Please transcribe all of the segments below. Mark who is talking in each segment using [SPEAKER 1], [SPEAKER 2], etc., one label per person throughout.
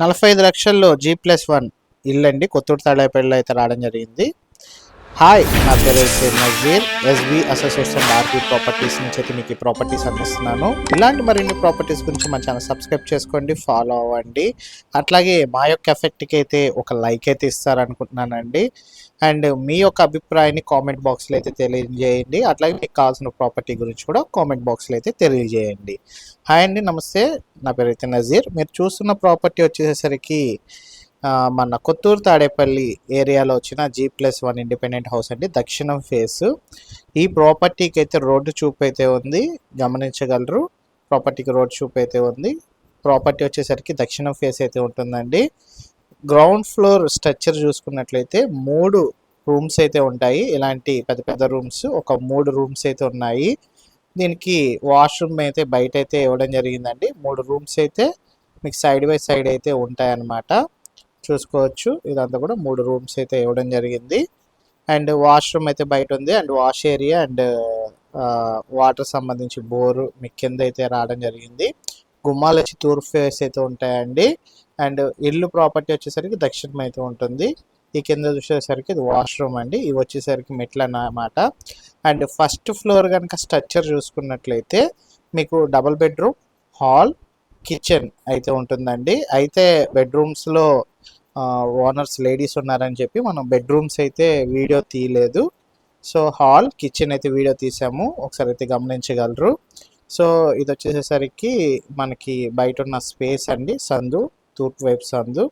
[SPEAKER 1] నలభై ఐదు లక్షల్లో జీ ప్లస్ వన్ ఇల్లు అండి కొత్తూరు తాడేపల్లిలో అయితే రావడం జరిగింది. హాయ్ నా పేరు అయితే Nazeer. SB association RB properties నుంచి అయితే మీకు ఈ ప్రాపర్టీస్ అందిస్తున్నాను. ఇలాంటి మరిన్ని ప్రాపర్టీస్ గురించి మన ఛానల్ సబ్స్క్రైబ్ చేసుకోండి ఫాలో అవ్వండి. అట్లాగే మా యొక్క ఎఫెక్ట్కి అయితే ఒక లైక్ అయితే ఇస్తారనుకుంటున్నానండి. అండ్ మీ యొక్క అభిప్రాయాన్ని కామెంట్ బాక్స్లో అయితే తెలియజేయండి. అట్లాగే మీకు కావాల్సిన ప్రాపర్టీ గురించి కూడా కామెంట్ బాక్స్లో అయితే తెలియజేయండి. హాయ్ అండి నమస్తే. నా పేరు అయితే నజీర్. మీరు చూస్తున్న ప్రాపర్టీ వచ్చేసరికి మన కొత్తూరు తాడేపల్లి ఏరియాలో వచ్చిన G plus one independent house అండి దక్షిణం ఫేస్ ఈ ప్రాపర్టీకి అయితే రోడ్డు చూపు అయితే ఉంది గమనించగలరు. ప్రాపర్టీకి రోడ్ చూపు అయితే ఉంది. ప్రాపర్టీ వచ్చేసరికి దక్షిణం ఫేస్ అయితే ఉంటుందండి. గ్రౌండ్ ఫ్లోర్ స్ట్రక్చర్ చూసుకున్నట్లయితే మూడు రూమ్స్ అయితే ఉంటాయి. ఇలాంటి పెద్ద పెద్ద రూమ్స్ ఒక మూడు రూమ్స్ అయితే ఉన్నాయి. దీనికి వాష్రూమ్ అయితే బయట అయితే ఇవ్వడం జరిగిందండి. మూడు రూమ్స్ అయితే మీకు సైడ్ బై సైడ్ అయితే ఉంటాయన్నమాట. చూసుకోవచ్చు. ఇదంతా కూడా మూడు రూమ్స్ అయితే ఇవ్వడం జరిగింది. అండ్ వాష్రూమ్ అయితే బయట ఉంది. And wash area and water సంబంధించి బోరు మీ కింద అయితే రావడం జరిగింది. గుమ్మాలు వచ్చి తూర్పు ఫేస్ అయితే ఉంటాయండి. అండ్ ఇల్లు ప్రాపర్టీ వచ్చేసరికి దక్షిణం అయితే ఉంటుంది. ఈ కింద చూసేసరికి ఇది వాష్రూమ్ అండి. ఇవి వచ్చేసరికి మెట్లు అన్నమాట. అండ్ ఫస్ట్ ఫ్లోర్ కనుక స్ట్రక్చర్ చూసుకున్నట్లయితే మీకు డబుల్ బెడ్రూమ్ హాల్ కిచెన్ అయితే ఉంటుందండి. అయితే బెడ్రూమ్స్లో ఓనర్స్ లేడీస్ ఉన్నారని చెప్పి మనం బెడ్రూమ్స్ అయితే వీడియో తీయలేదు. సో హాల్ కిచెన్ అయితే వీడియో తీసాము. ఒకసారి అయితే గమనించగలరు. సో ఇది వచ్చేసేసరికి మనకి బయట ఉన్న స్పేస్ అండి. సందు తూర్పు వైపు సందు.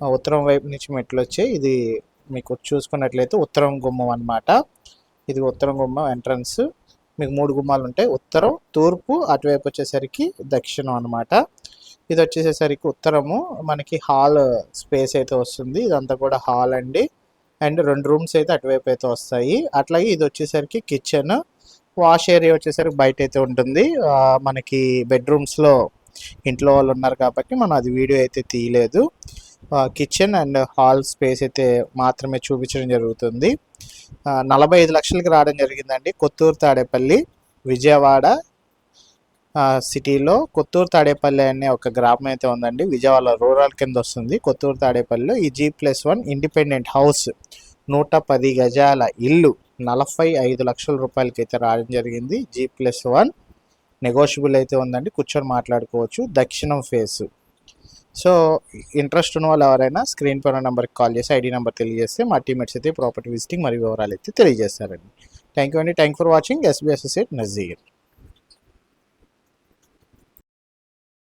[SPEAKER 1] ఉత్తరం వైపు నుంచి మెట్లు వచ్చే ఇది మీకు చూసుకున్నట్లయితే ఉత్తరం గుమ్మం అనమాట ఇది ఉత్తరం గుమ్మం ఎంట్రన్స్ మీకు మూడు గుమ్మాలు ఉంటాయి. ఉత్తరం తూర్పు అటువైపు వచ్చేసరికి దక్షిణం అనమాట ఇది వచ్చేసేసరికి ఉత్తరము. మనకి హాల్ స్పేస్ అయితే వస్తుంది. ఇదంతా కూడా హాల్ అండి. అండ్ రెండు రూమ్స్ అయితే అటువైపు అయితే వస్తాయి. అట్లాగే ఇది వచ్చేసరికి కిచెన్. వాష్ ఏరియా వచ్చేసరికి బయట అయితే ఉంటుంది. మనకి బెడ్రూమ్స్లో ఇంట్లో వాళ్ళు ఉన్నారు కాబట్టి మనం అది వీడియో అయితే తీయలేదు. కిచెన్ అండ్ హాల్ స్పేస్ అయితే మాత్రమే చూపించడం జరుగుతుంది. నలభై ఐదు లక్షలకి రావడం జరిగిందండి. కొత్తూరు తాడేపల్లి విజయవాడ సిటీలో కొత్తూరు తాడేపల్లి అనే ఒక గ్రామం అయితే ఉందండి. విజయవాడ రూరల్ కింద వస్తుంది. కొత్తూరు తాడేపల్లిలో ఈ G plus one independent house నూట పది గజాల ఇల్లు నలభై ఐదు లక్షల రూపాయలకి అయితే రావడం జరిగింది. జీ ప్లస్ వన్ నెగోషియబుల్ అయితే ఉందండి. కూర్చొని మాట్లాడుకోవచ్చు. దక్షిణం ఫేస్ సో ఇంట్రెస్ట్ ఉన్న వాళ్ళు ఎవరైనా స్క్రీన్ పైన నెంబర్కి కాల్ చేసి ఐడి నెంబర్ తెలియజేస్తే మా టీమేట్స్ అయితే ప్రాపర్టీ విజిటింగ్ మరియు వివరాలు అయితే తెలియజేస్తారండి. థ్యాంక్ యూ అండి. Thank for watching SB associate Nazeer